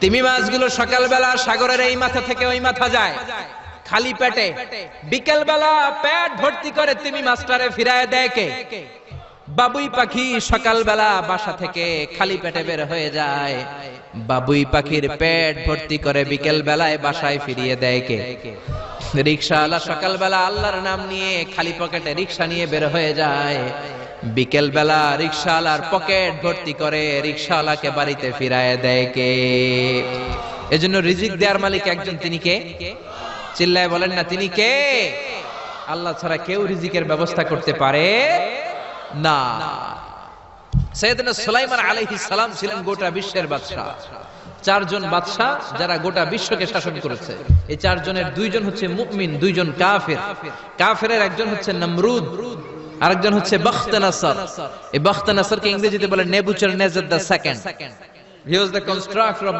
তিমি মাছগুলো সকালবেলা সাগরের এই মাথা থেকে ওই মাথা যায়। খালি পেটে। বিকেল বেলা পেট ভর্তি করে তিমি মাছটারে ফিরায় দেয় কে? বাবুই পাখি সকালবেলা বাসা থেকে খালি পেটে বের হয়ে যায়। বাবুই পাখির পেট ভর্তি করে বিকেল বেলায় বাসায় ফিরিয়ে দেয় কে? রিক্সাওয়ালা সকালবেলা আল্লাহর নাম নিয়ে খালি পকেটে রিক্সা নিয়ে বের হয়ে যায়। বিকেল বেলা রিক্সাওয়ালার পকেট ভর্তি করে রিক্সাওয়ালাকে বাড়িতে ফিরায় দেয় কে? এজন্য রিজিক দেওয়ার মালিক একজন, তিনি কে? চিল্লায় বলেন, না, তিনি কে? আল্লাহ ছাড়া কেউ রিজিকের ব্যবস্থা করতে পারে না। সৈয়দনা সুলাইমান আলাইহিস সালাম ছিলেন গোটা বিশ্বের বাদশা চারজন বাদশা যারা গোটা বিশ্বকে শাসন করেছে। এই চারজনের দুইজন হচ্ছে মুমিন, দুইজন কাফের। কাফেরের একজন হচ্ছে নমরুদ। আরেকজন হচ্ছে বখতানাসর এই বখতানাসরকে ইংরেজিতে বলে Nebuchadnezzar the second. He was the constructor